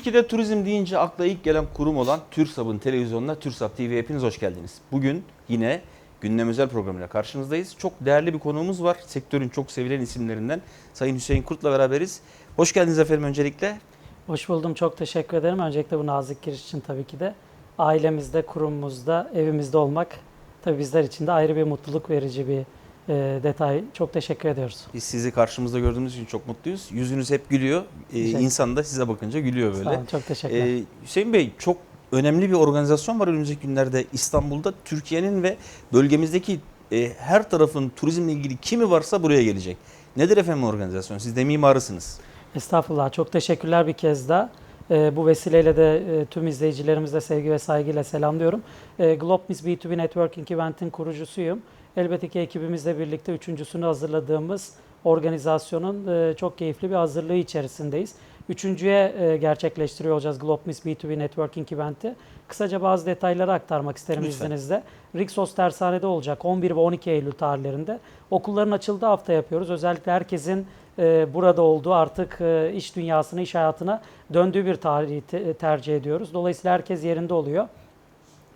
Türkiye'de turizm deyince akla ilk gelen kurum olan TÜRSAB'ın televizyonuna TÜRSAB TV hepiniz hoş geldiniz. Bugün yine gündem özel programıyla karşınızdayız. Çok değerli bir konuğumuz var. Sektörün çok sevilen isimlerinden Sayın Hüseyin Kurt'la beraberiz. Hoş geldiniz efendim öncelikle. Hoş buldum. Çok teşekkür ederim. Öncelikle bu nazik giriş için tabii ki de ailemizde, kurumumuzda, evimizde olmak tabii bizler için de ayrı bir mutluluk verici bir detay. Çok teşekkür ediyoruz. Biz sizi karşımızda gördüğümüz için çok mutluyuz. Yüzünüz hep gülüyor. Ee, Teşekkür. insan da size bakınca gülüyor Sağ böyle. olun. Çok teşekkürler. Ee, Hüseyin Bey çok önemli bir organizasyon var önümüzdeki günlerde İstanbul'da. Türkiye'nin ve bölgemizdeki e, her tarafın turizmle ilgili kimi varsa buraya gelecek. Nedir efendim organizasyon? Siz de mimarısınız. Estağfurullah. Çok teşekkürler bir kez daha. E, bu vesileyle de e, tüm izleyicilerimize sevgi ve saygıyla selamlıyorum. E, Globmis B2B Networking Event'in kurucusuyum. Elbette ki ekibimizle birlikte üçüncüsünü hazırladığımız organizasyonun e, çok keyifli bir hazırlığı içerisindeyiz. Üçüncüye e, gerçekleştiriyor olacağız Globmis B2B Networking Event'i. Kısaca bazı detayları aktarmak isterim Lütfen. izninizle. Rixos Tersane'de olacak 11 ve 12 Eylül tarihlerinde. Okulların açıldığı hafta yapıyoruz. Özellikle herkesin e, burada olduğu artık iş dünyasına, iş hayatına döndüğü bir tarihi te- tercih ediyoruz. Dolayısıyla herkes yerinde oluyor.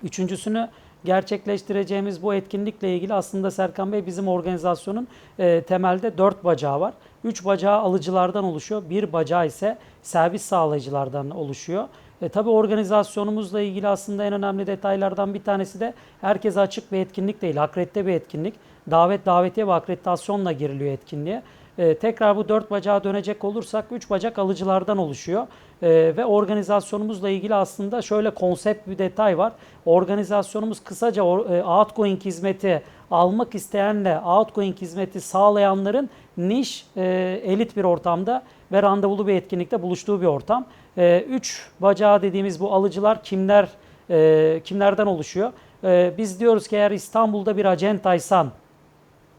Üçüncüsünü gerçekleştireceğimiz bu etkinlikle ilgili aslında Serkan Bey bizim organizasyonun e, temelde dört bacağı var. Üç bacağı alıcılardan oluşuyor. Bir bacağı ise servis sağlayıcılardan oluşuyor. E, tabii organizasyonumuzla ilgili aslında en önemli detaylardan bir tanesi de herkese açık bir etkinlik değil, akredite bir etkinlik. Davet, davetiye ve akreditasyonla giriliyor etkinliğe. E, tekrar bu dört bacağa dönecek olursak üç bacak alıcılardan oluşuyor. E, ve organizasyonumuzla ilgili aslında şöyle konsept bir detay var. Organizasyonumuz kısaca e, outgoing hizmeti almak isteyenle outgoing hizmeti sağlayanların niş, e, elit bir ortamda ve randevulu bir etkinlikte buluştuğu bir ortam. E, üç bacağı dediğimiz bu alıcılar kimler e, kimlerden oluşuyor? E, biz diyoruz ki eğer İstanbul'da bir acentaysan,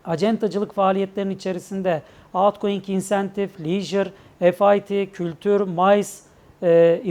acentacılık faaliyetlerinin içerisinde outgoing incentive, leisure, FIT, kültür, MICE,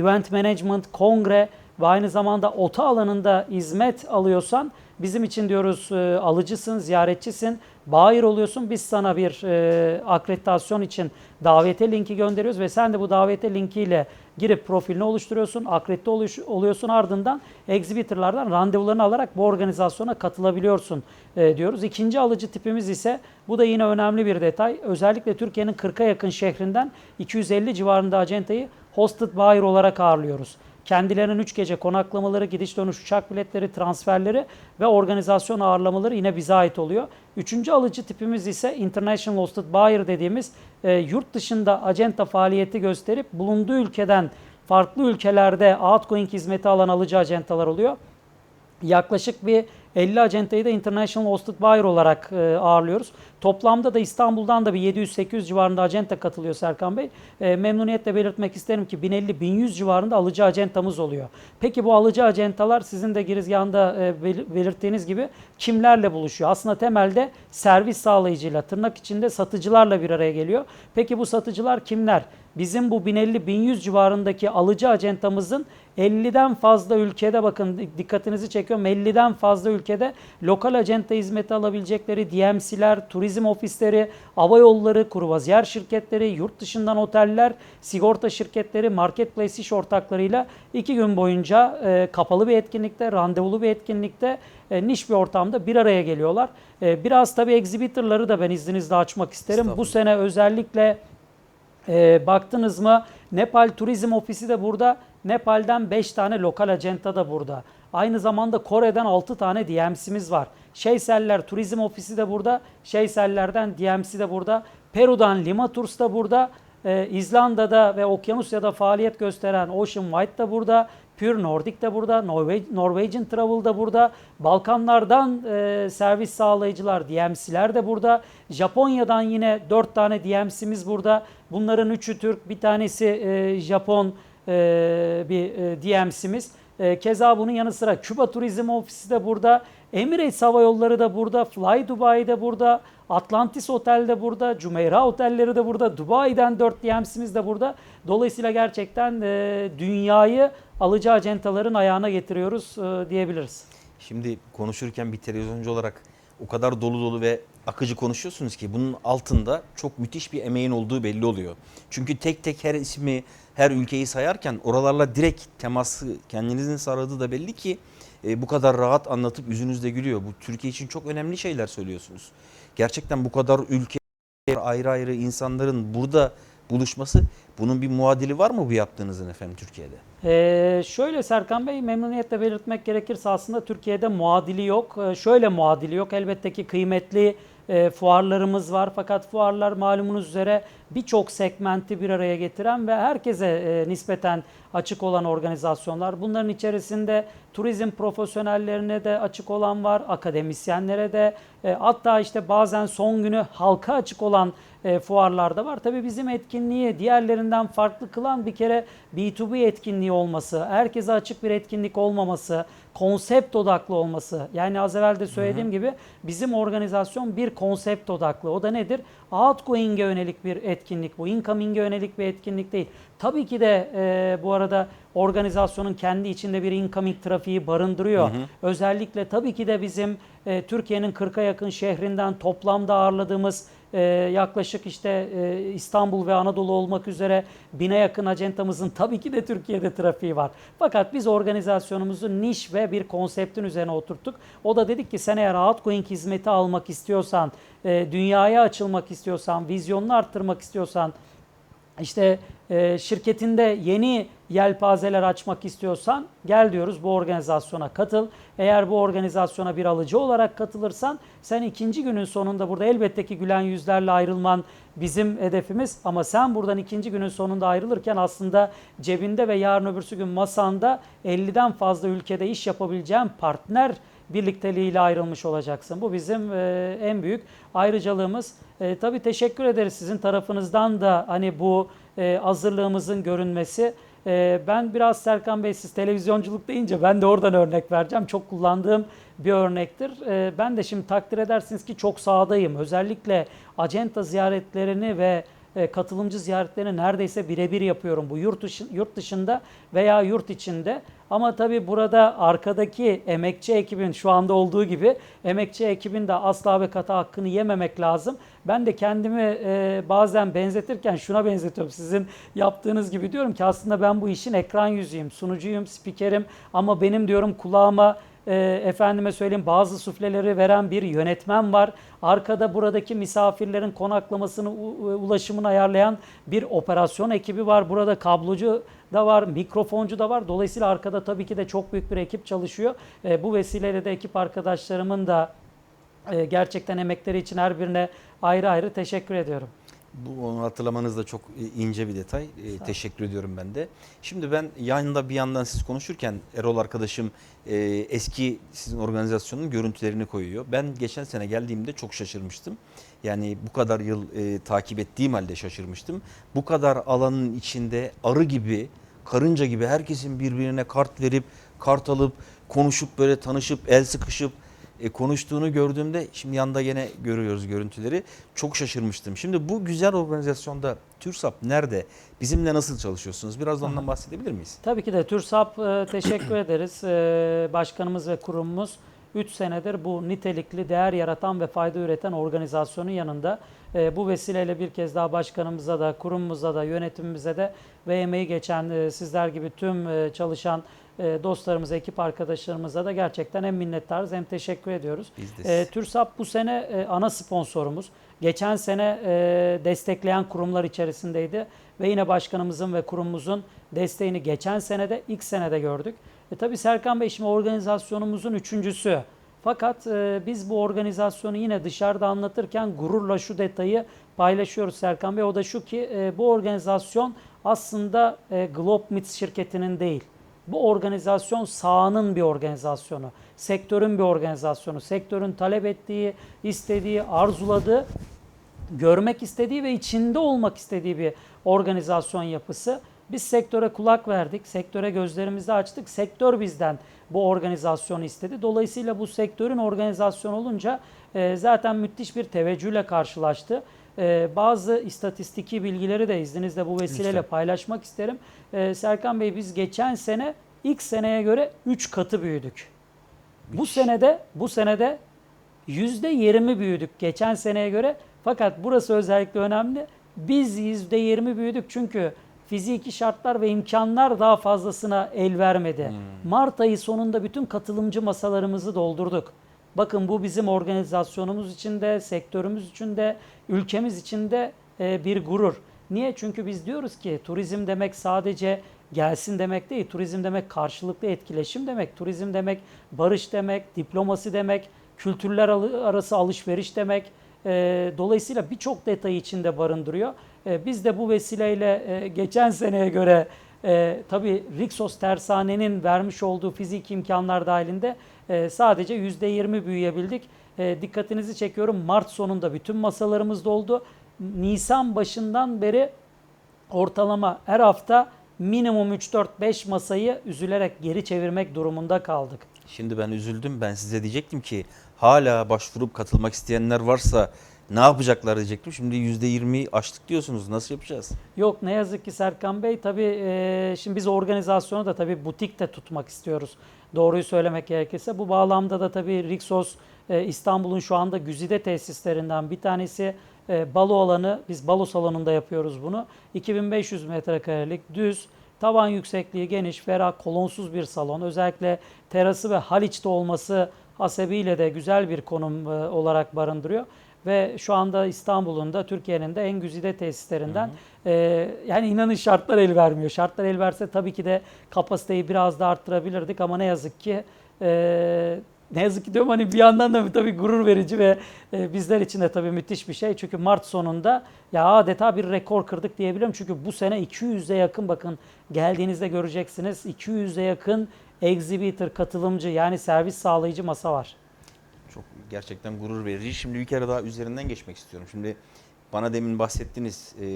event management, kongre ve aynı zamanda OTA alanında hizmet alıyorsan bizim için diyoruz e, alıcısın, ziyaretçisin, buyer oluyorsun. Biz sana bir e, akreditasyon için davete linki gönderiyoruz ve sen de bu davete linkiyle girip profilini oluşturuyorsun, akredite oluş- oluyorsun ardından exhibitorlardan randevularını alarak bu organizasyona katılabiliyorsun e, diyoruz. İkinci alıcı tipimiz ise bu da yine önemli bir detay. Özellikle Türkiye'nin 40'a yakın şehrinden 250 civarında acentayı hosted buyer olarak ağırlıyoruz. Kendilerinin 3 gece konaklamaları, gidiş dönüş uçak biletleri, transferleri ve organizasyon ağırlamaları yine bize ait oluyor. Üçüncü alıcı tipimiz ise International Hosted Buyer dediğimiz e, yurt dışında acenta faaliyeti gösterip bulunduğu ülkeden farklı ülkelerde outgoing hizmeti alan alıcı acentalar oluyor. Yaklaşık bir 50 acentayı da International Hosted Buyer olarak e, ağırlıyoruz. Toplamda da İstanbul'dan da bir 700-800 civarında acenta katılıyor Serkan Bey. E, memnuniyetle belirtmek isterim ki 1050-1100 civarında alıcı acentamız oluyor. Peki bu alıcı acentalar sizin de girizgahında e, bel- belirttiğiniz gibi kimlerle buluşuyor? Aslında temelde servis sağlayıcıyla, tırnak içinde satıcılarla bir araya geliyor. Peki bu satıcılar kimler? Bizim bu 1050-1100 civarındaki alıcı acentamızın 50'den fazla ülkede bakın dikkatinizi çekiyorum 50'den fazla ülkede lokal acenta hizmeti alabilecekleri DMC'ler, turizm ofisleri, hava yolları, kruvaziyer şirketleri, yurt dışından oteller, sigorta şirketleri, marketplace iş ortaklarıyla iki gün boyunca e, kapalı bir etkinlikte, randevulu bir etkinlikte, e, niş bir ortamda bir araya geliyorlar. E, biraz tabii exhibitorları da ben izninizle açmak isterim. Bu sene özellikle e, baktınız mı Nepal Turizm Ofisi de burada. Nepal'den 5 tane lokal acenta da burada. Aynı zamanda Kore'den 6 tane DMC'miz var. Şeyseller Turizm Ofisi de burada. Şeysellerden DMC de burada. Peru'dan Lima Tours da burada. Ee, İzlanda'da ve Okyanusya'da faaliyet gösteren Ocean White da burada. Pure Nordic de burada. Norve- Norwegian Travel da burada. Balkanlardan e, servis sağlayıcılar DMC'ler de burada. Japonya'dan yine 4 tane DMC'miz burada. Bunların üçü Türk, bir tanesi e, Japon e, bir e, DMC'miz. E, keza bunun yanı sıra Küba Turizm Ofisi de burada. Emirates Hava Yolları da burada. Fly Dubai de burada. Atlantis Otel de burada. Jumeirah Otelleri de burada. Dubai'den 4 DMC'miz de burada. Dolayısıyla gerçekten e, dünyayı alıcı acentaların ayağına getiriyoruz e, diyebiliriz. Şimdi konuşurken bir televizyoncu olarak o kadar dolu dolu ve akıcı konuşuyorsunuz ki bunun altında çok müthiş bir emeğin olduğu belli oluyor. Çünkü tek tek her ismi her ülkeyi sayarken oralarla direkt teması kendinizin sağladığı da belli ki e, bu kadar rahat anlatıp yüzünüzde gülüyor. Bu Türkiye için çok önemli şeyler söylüyorsunuz. Gerçekten bu kadar ülke ayrı ayrı insanların burada buluşması bunun bir muadili var mı bu yaptığınızın efendim Türkiye'de? Ee, şöyle Serkan Bey memnuniyetle belirtmek gerekirse aslında Türkiye'de muadili yok. Ee, şöyle muadili yok. Elbette ki kıymetli e, fuarlarımız var fakat fuarlar malumunuz üzere birçok segmenti bir araya getiren ve herkese e, nispeten açık olan organizasyonlar. Bunların içerisinde turizm profesyonellerine de açık olan var, akademisyenlere de e, hatta işte bazen son günü halka açık olan e, fuarlarda var. Tabii bizim etkinliği diğerlerinden farklı kılan bir kere B2B etkinliği olması, herkese açık bir etkinlik olmaması, konsept odaklı olması. Yani az evvel de söylediğim gibi bizim organizasyon bir konsept odaklı. O da nedir? Outgoing'e yönelik bir etkinlik bu. Incoming'e yönelik bir etkinlik değil. Tabii ki de e, bu arada organizasyonun kendi içinde bir incoming trafiği barındırıyor. Özellikle tabii ki de bizim e, Türkiye'nin 40'a yakın şehrinden toplamda ağırladığımız e, yaklaşık işte e, İstanbul ve Anadolu olmak üzere bine yakın acentamızın tabii ki de Türkiye'de trafiği var. Fakat biz organizasyonumuzu niş ve bir konseptin üzerine oturttuk. O da dedik ki sen eğer outgoing hizmeti almak istiyorsan, e, dünyaya açılmak istiyorsan, vizyonunu arttırmak istiyorsan, işte e, şirketinde yeni yelpazeler açmak istiyorsan gel diyoruz bu organizasyona katıl. Eğer bu organizasyona bir alıcı olarak katılırsan sen ikinci günün sonunda burada elbette ki gülen yüzlerle ayrılman bizim hedefimiz ama sen buradan ikinci günün sonunda ayrılırken aslında cebinde ve yarın öbürsü gün masanda 50'den fazla ülkede iş yapabileceğin partner birlikteliğiyle ayrılmış olacaksın. Bu bizim e, en büyük ayrıcalığımız. E, tabii teşekkür ederiz sizin tarafınızdan da hani bu e, hazırlığımızın görünmesi. E, ben biraz Serkan Bey siz televizyonculuk deyince ben de oradan örnek vereceğim. Çok kullandığım bir örnektir. E, ben de şimdi takdir edersiniz ki çok sahadayım. Özellikle acenta ziyaretlerini ve e, katılımcı ziyaretlerini neredeyse birebir yapıyorum. Bu yurt, dışı, yurt dışında veya yurt içinde. Ama tabii burada arkadaki emekçi ekibin şu anda olduğu gibi emekçi ekibin de asla ve kata hakkını yememek lazım. Ben de kendimi e, bazen benzetirken şuna benzetiyorum. Sizin yaptığınız gibi diyorum ki aslında ben bu işin ekran yüzüyüm, sunucuyum, spikerim ama benim diyorum kulağıma e, efendime söyleyeyim bazı sufleleri veren bir yönetmen var. Arkada buradaki misafirlerin konaklamasını, u- ulaşımını ayarlayan bir operasyon ekibi var. Burada kablocu da var, mikrofoncu da var. Dolayısıyla arkada tabii ki de çok büyük bir ekip çalışıyor. E, bu vesileyle de ekip arkadaşlarımın da e, gerçekten emekleri için her birine ayrı ayrı teşekkür ediyorum. Bu onu hatırlamanız da çok e, ince bir detay. E, teşekkür ediyorum ben de. Şimdi ben yanında bir yandan siz konuşurken Erol arkadaşım e, eski sizin organizasyonun görüntülerini koyuyor. Ben geçen sene geldiğimde çok şaşırmıştım. Yani bu kadar yıl e, takip ettiğim halde şaşırmıştım. Bu kadar alanın içinde arı gibi, karınca gibi herkesin birbirine kart verip, kart alıp, konuşup böyle tanışıp, el sıkışıp e, konuştuğunu gördüğümde şimdi yanda yine görüyoruz görüntüleri. Çok şaşırmıştım. Şimdi bu güzel organizasyonda TÜRSAP nerede? Bizimle nasıl çalışıyorsunuz? Biraz da ondan bahsedebilir miyiz? Tabii ki de TÜRSAP e, teşekkür ederiz. E, başkanımız ve kurumumuz 3 senedir bu nitelikli değer yaratan ve fayda üreten organizasyonun yanında. E, bu vesileyle bir kez daha başkanımıza da, kurumumuza da, yönetimimize de ve emeği geçen e, sizler gibi tüm e, çalışan dostlarımıza, ekip arkadaşlarımıza da gerçekten hem minnettarız hem teşekkür ediyoruz. E, TÜRSAP bu sene e, ana sponsorumuz. Geçen sene e, destekleyen kurumlar içerisindeydi ve yine başkanımızın ve kurumumuzun desteğini geçen senede ilk senede gördük. E, tabii Serkan Bey şimdi organizasyonumuzun üçüncüsü. Fakat e, biz bu organizasyonu yine dışarıda anlatırken gururla şu detayı paylaşıyoruz Serkan Bey. O da şu ki e, bu organizasyon aslında e, Globemits şirketinin değil. Bu organizasyon sahanın bir organizasyonu, sektörün bir organizasyonu, sektörün talep ettiği, istediği, arzuladığı, görmek istediği ve içinde olmak istediği bir organizasyon yapısı. Biz sektöre kulak verdik, sektöre gözlerimizi açtık. Sektör bizden bu organizasyonu istedi. Dolayısıyla bu sektörün organizasyonu olunca e, zaten müthiş bir teveccühle karşılaştı. E, bazı istatistiki bilgileri de izninizle bu vesileyle Lütfen. paylaşmak isterim. E, Serkan Bey biz geçen sene ilk seneye göre 3 katı büyüdük. Bu senede bu senede %20 büyüdük geçen seneye göre. Fakat burası özellikle önemli. Biz %20 büyüdük çünkü fiziki şartlar ve imkanlar daha fazlasına el vermedi. Mart ayı sonunda bütün katılımcı masalarımızı doldurduk. Bakın bu bizim organizasyonumuz için de, sektörümüz için de, ülkemiz için de e, bir gurur. Niye? Çünkü biz diyoruz ki turizm demek sadece gelsin demek değil. Turizm demek karşılıklı etkileşim demek. Turizm demek barış demek, diplomasi demek, kültürler arası alışveriş demek. E, dolayısıyla birçok detayı içinde barındırıyor. E, biz de bu vesileyle geçen seneye göre tabii Rixos Tersane'nin vermiş olduğu fizik imkanlar dahilinde e, sadece %20 büyüyebildik. E, dikkatinizi çekiyorum Mart sonunda bütün masalarımız doldu. Nisan başından beri ortalama her hafta minimum 3-4-5 masayı üzülerek geri çevirmek durumunda kaldık. Şimdi ben üzüldüm. Ben size diyecektim ki hala başvurup katılmak isteyenler varsa ne yapacaklar diyecektim. Şimdi %20 açtık diyorsunuz. Nasıl yapacağız? Yok ne yazık ki Serkan Bey tabii e, şimdi biz organizasyonu da tabii butik de tutmak istiyoruz. Doğruyu söylemek gerekirse bu bağlamda da tabii Rixos e, İstanbul'un şu anda güzide tesislerinden bir tanesi e, balo alanı. Biz balo salonunda yapıyoruz bunu. 2500 metrekarelik düz tavan yüksekliği geniş, ferah, kolonsuz bir salon. Özellikle terası ve Haliç'te olması hasebiyle de güzel bir konum e, olarak barındırıyor ve şu anda İstanbul'un da Türkiye'nin de en güzide tesislerinden. Ee, yani inanın şartlar el vermiyor. Şartlar el verse tabii ki de kapasiteyi biraz da arttırabilirdik ama ne yazık ki e, ne yazık ki diyorum hani bir yandan da tabii gurur verici ve e, bizler için de tabii müthiş bir şey. Çünkü Mart sonunda ya adeta bir rekor kırdık diyebilirim. Çünkü bu sene 200'e yakın bakın geldiğinizde göreceksiniz 200'e yakın exhibitor katılımcı yani servis sağlayıcı masa var. Çok gerçekten gurur verici. Şimdi bir kere daha üzerinden geçmek istiyorum. Şimdi bana demin bahsettiniz e,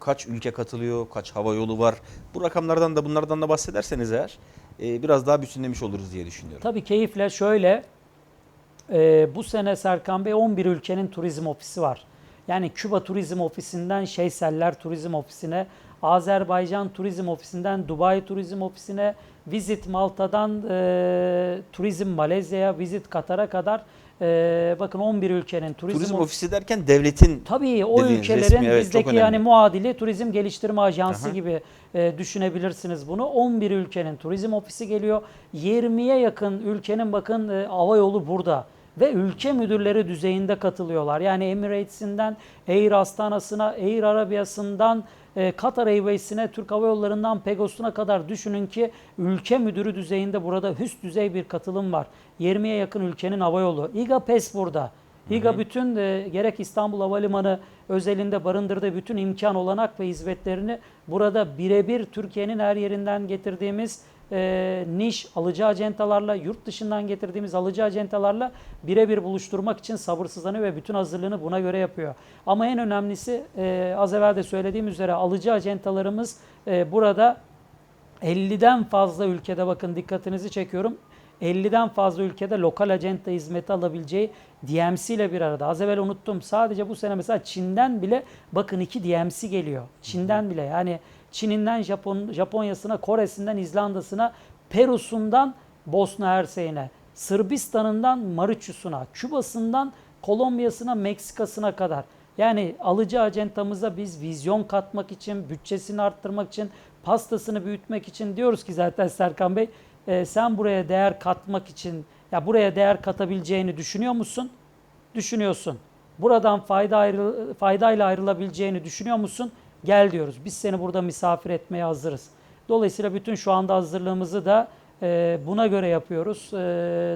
kaç ülke katılıyor, kaç hava yolu var. Bu rakamlardan da bunlardan da bahsederseniz eğer e, biraz daha bütünlemiş oluruz diye düşünüyorum. Tabii keyifle şöyle e, bu sene Serkan Bey 11 ülkenin turizm ofisi var. Yani Küba Turizm Ofisi'nden Şeyseller Turizm Ofisi'ne, Azerbaycan Turizm Ofisi'nden Dubai Turizm Ofisi'ne, Visit Malta'dan e, Turizm Malezya'ya, Visit Katar'a kadar e, bakın 11 ülkenin turizm, Turizm of- ofisi derken devletin Tabii o ülkelerin resmi, evet, bizdeki yani muadili turizm geliştirme ajansı Aha. gibi e, düşünebilirsiniz bunu. 11 ülkenin turizm ofisi geliyor. 20'ye yakın ülkenin bakın e, hava yolu burada ve ülke müdürleri düzeyinde katılıyorlar. Yani Emirates'inden Air Astana'sına, Air Arabia'sından e, Katar Airways'ine, Türk Hava Yolları'ndan Pegasus'una kadar düşünün ki ülke müdürü düzeyinde burada üst düzey bir katılım var. 20'ye yakın ülkenin hava yolu. İGA PES burada. İGA bütün e, gerek İstanbul Havalimanı özelinde barındırdığı bütün imkan olanak ve hizmetlerini burada birebir Türkiye'nin her yerinden getirdiğimiz e, niş alıcı acentalarla, yurt dışından getirdiğimiz alıcı acentalarla birebir buluşturmak için sabırsızlanıyor ve bütün hazırlığını buna göre yapıyor. Ama en önemlisi e, az evvel de söylediğim üzere alıcı acentalarımız e, burada 50'den fazla ülkede bakın dikkatinizi çekiyorum. 50'den fazla ülkede lokal acenta hizmeti alabileceği DMC ile bir arada. Az evvel unuttum. Sadece bu sene mesela Çin'den bile bakın iki DMC geliyor. Çin'den bile yani Çin'inden Japon, Japonya'sına, Kore'sinden İzlanda'sına, Peru'sundan Bosna Hersek'ine, Sırbistan'ından Mauritius'una, Küba'sından Kolombiya'sına, Meksika'sına kadar. Yani alıcı acentamıza biz vizyon katmak için, bütçesini arttırmak için, pastasını büyütmek için diyoruz ki zaten Serkan Bey e, sen buraya değer katmak için ya buraya değer katabileceğini düşünüyor musun? Düşünüyorsun. Buradan fayda ayrı, faydayla ayrılabileceğini düşünüyor musun? Gel diyoruz. Biz seni burada misafir etmeye hazırız. Dolayısıyla bütün şu anda hazırlığımızı da e, buna göre yapıyoruz. E,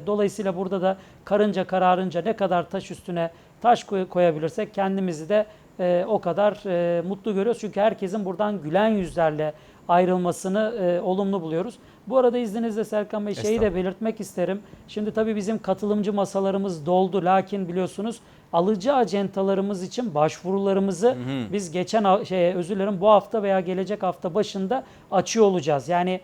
dolayısıyla burada da karınca kararınca ne kadar taş üstüne taş koy- koyabilirsek kendimizi de e, o kadar mutlu görüyoruz. Çünkü herkesin buradan gülen yüzlerle ayrılmasını e, olumlu buluyoruz. Bu arada izninizle Serkan Bey şeyi de belirtmek isterim. Şimdi tabii bizim katılımcı masalarımız doldu. Lakin biliyorsunuz alıcı acentalarımız için başvurularımızı biz geçen şey özür dilerim bu hafta veya gelecek hafta başında açıyor olacağız. Yani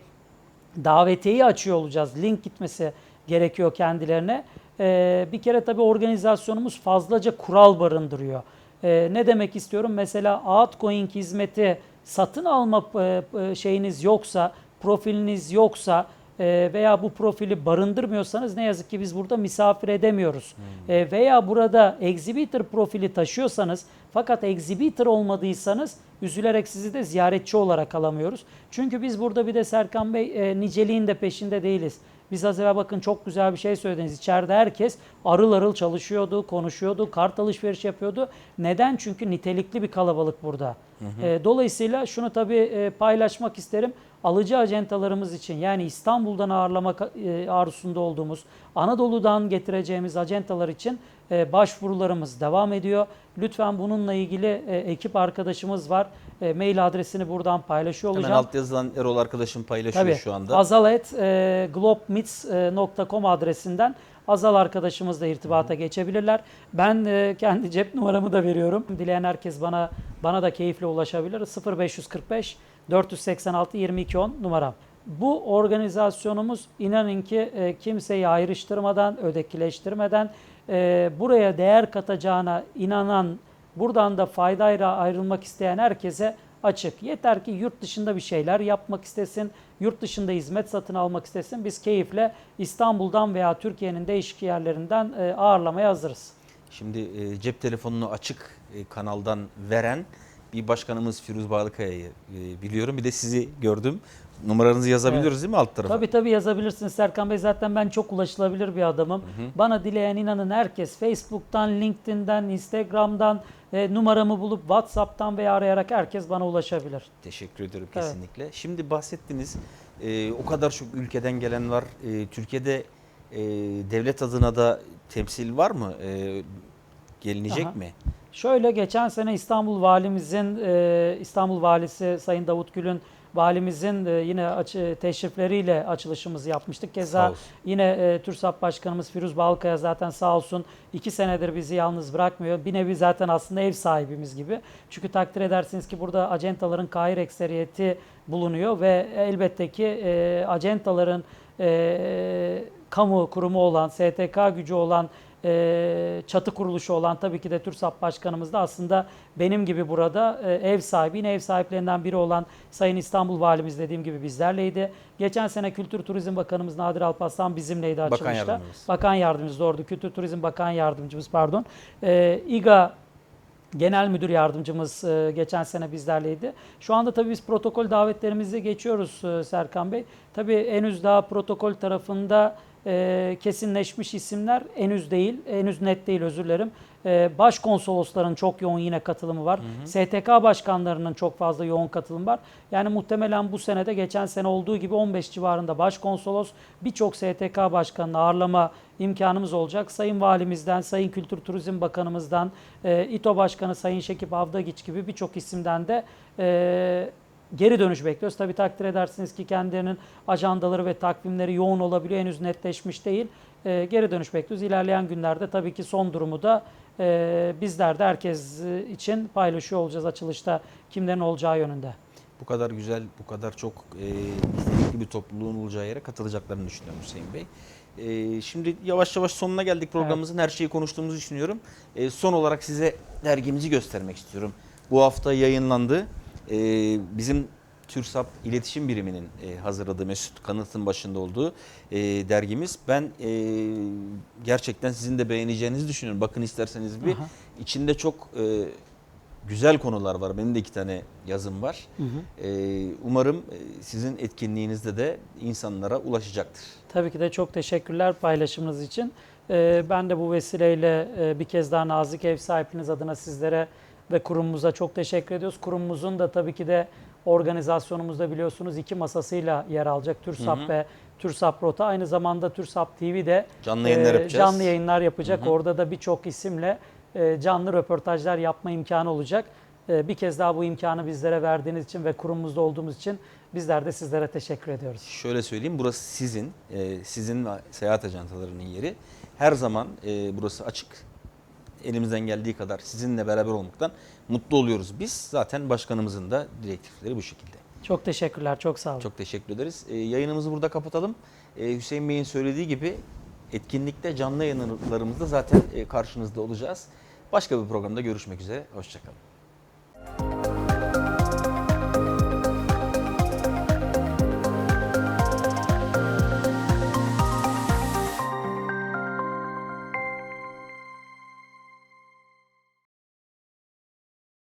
davetiyeyi açıyor olacağız. Link gitmesi gerekiyor kendilerine. Ee, bir kere tabii organizasyonumuz fazlaca kural barındırıyor. Ee, ne demek istiyorum? Mesela outgoing hizmeti satın alma e, e, şeyiniz yoksa, profiliniz yoksa e, veya bu profili barındırmıyorsanız ne yazık ki biz burada misafir edemiyoruz. E, veya burada exhibitor profili taşıyorsanız Fakat exhibitor olmadıysanız üzülerek sizi de ziyaretçi olarak alamıyoruz. Çünkü biz burada bir de Serkan Bey niceliğin de peşinde değiliz. Biz az evvel bakın çok güzel bir şey söylediniz. İçeride herkes arıl arıl çalışıyordu, konuşuyordu, kart alışveriş yapıyordu. Neden? Çünkü nitelikli bir kalabalık burada. E, dolayısıyla şunu tabii e, paylaşmak isterim. Alıcı acentalarımız için yani İstanbul'dan ağırlamak e, arzusunda olduğumuz, Anadolu'dan getireceğimiz acentalar için e, başvurularımız devam ediyor. Lütfen bununla ilgili e, ekip arkadaşımız var. E, mail adresini buradan paylaşıyor Hemen olacağım. alt yazılan Erol arkadaşım paylaşıyor Tabii. şu anda. Azalet e, adresinden Azal arkadaşımızla irtibata geçebilirler. Ben e, kendi cep numaramı da veriyorum. Dileyen herkes bana bana da keyifle ulaşabilir. 0545 486 2210 numaram. Bu organizasyonumuz inanın ki e, kimseyi ayrıştırmadan, ödekileştirmeden e, buraya değer katacağına inanan, buradan da faydayla ayrılmak isteyen herkese açık. Yeter ki yurt dışında bir şeyler yapmak istesin, yurt dışında hizmet satın almak istesin. Biz keyifle İstanbul'dan veya Türkiye'nin değişik yerlerinden e, ağırlamaya hazırız. Şimdi e, cep telefonunu açık e, kanaldan veren bir başkanımız Firuz Bağlıkaya'yı biliyorum. Bir de sizi gördüm. Numaranızı yazabiliyoruz değil mi alt tarafa? Tabii tabii yazabilirsiniz Serkan Bey. Zaten ben çok ulaşılabilir bir adamım. Bana dileyen inanın herkes Facebook'tan, LinkedIn'den, Instagram'dan e, numaramı bulup WhatsApp'tan veya arayarak herkes bana ulaşabilir. Teşekkür ederim Evet. kesinlikle. Şimdi bahsettiniz e, o kadar çok ülkeden gelen var. E, Türkiye'de e, devlet adına da temsil var mı? E, gelinecek Aha. mi? Şöyle geçen sene İstanbul Valimizin, e, İstanbul Valisi Sayın Davut Gül'ün valimizin e, yine açı, teşrifleriyle açılışımızı yapmıştık. Keza yine e, TÜRSAP Başkanımız Firuz Balkaya zaten sağ olsun iki senedir bizi yalnız bırakmıyor. Bir nevi zaten aslında ev sahibimiz gibi. Çünkü takdir edersiniz ki burada acentaların kahir ekseriyeti bulunuyor ve elbette ki e, acentaların e, kamu kurumu olan, STK gücü olan e, çatı kuruluşu olan tabii ki de TÜRSAP Başkanımız da aslında benim gibi burada e, ev sahibi, yine ev sahiplerinden biri olan Sayın İstanbul Valimiz dediğim gibi bizlerleydi. Geçen sene Kültür Turizm Bakanımız Nadir Alparslan bizimleydi Bakan açılışta. yardımcımız. Bakan yardımcımız doğru. Kültür Turizm Bakan Yardımcımız pardon. E, İGA Genel Müdür Yardımcımız e, geçen sene bizlerleydi. Şu anda tabii biz protokol davetlerimizi geçiyoruz e, Serkan Bey. Tabii henüz daha protokol tarafında e, kesinleşmiş isimler henüz değil, henüz net değil özür dilerim. E, başkonsolosların çok yoğun yine katılımı var. STK başkanlarının çok fazla yoğun katılım var. Yani muhtemelen bu senede geçen sene olduğu gibi 15 civarında başkonsolos birçok STK başkanını ağırlama imkanımız olacak. Sayın Valimizden, Sayın Kültür Turizm Bakanımızdan, e, İTO Başkanı Sayın Şekip Avdagiç gibi birçok isimden de e, geri dönüş bekliyoruz. Tabii takdir edersiniz ki kendilerinin ajandaları ve takvimleri yoğun olabiliyor. Henüz netleşmiş değil. E, geri dönüş bekliyoruz. İlerleyen günlerde tabii ki son durumu da e, bizler de herkes için paylaşıyor olacağız açılışta kimlerin olacağı yönünde. Bu kadar güzel, bu kadar çok e, bir topluluğun olacağı yere katılacaklarını düşünüyorum Hüseyin Bey. E, şimdi yavaş yavaş sonuna geldik programımızın. Her şeyi konuştuğumuzu düşünüyorum. E, son olarak size dergimizi göstermek istiyorum. Bu hafta yayınlandı. E, bizim TÜRSAP İletişim Biriminin e, hazırladığı Mesut Kanıt'ın başında olduğu e, dergimiz. Ben e, gerçekten sizin de beğeneceğinizi düşünüyorum. Bakın isterseniz bir. Aha. İçinde çok e, güzel konular var. Benim de iki tane yazım var. Ee, umarım e, sizin etkinliğinizde de insanlara ulaşacaktır. Tabii ki de çok teşekkürler paylaşımınız için. Ee, ben de bu vesileyle e, bir kez daha nazik ev sahipliğiniz adına sizlere ve kurumumuza çok teşekkür ediyoruz. Kurumumuzun da tabii ki de organizasyonumuzda biliyorsunuz iki masasıyla yer alacak. TÜRSAP Hı hı. ve TÜRSAP Rota. Aynı zamanda TÜRSAP TV'de Canlı yayınlar e, yapacağız. canlı yayınlar yapacak. Hı hı. Orada da birçok isimle e, canlı röportajlar yapma imkanı olacak. E, Bir kez daha bu imkanı bizlere verdiğiniz için ve kurumumuzda olduğumuz için bizler de sizlere teşekkür ediyoruz. Şöyle söyleyeyim, burası sizin, e, sizin ve seyahat ajantalarının yeri. Her zaman e, burası açık. Elimizden geldiği kadar sizinle beraber olmaktan mutlu oluyoruz. Biz zaten başkanımızın da direktifleri bu şekilde. Çok teşekkürler, çok sağ olun. Çok teşekkür ederiz. E, yayınımızı burada kapatalım. E, Hüseyin Bey'in söylediği gibi etkinlikte canlı yayınlarımızda zaten e, karşınızda olacağız. Başka bir programda görüşmek üzere. Hoşçakalın.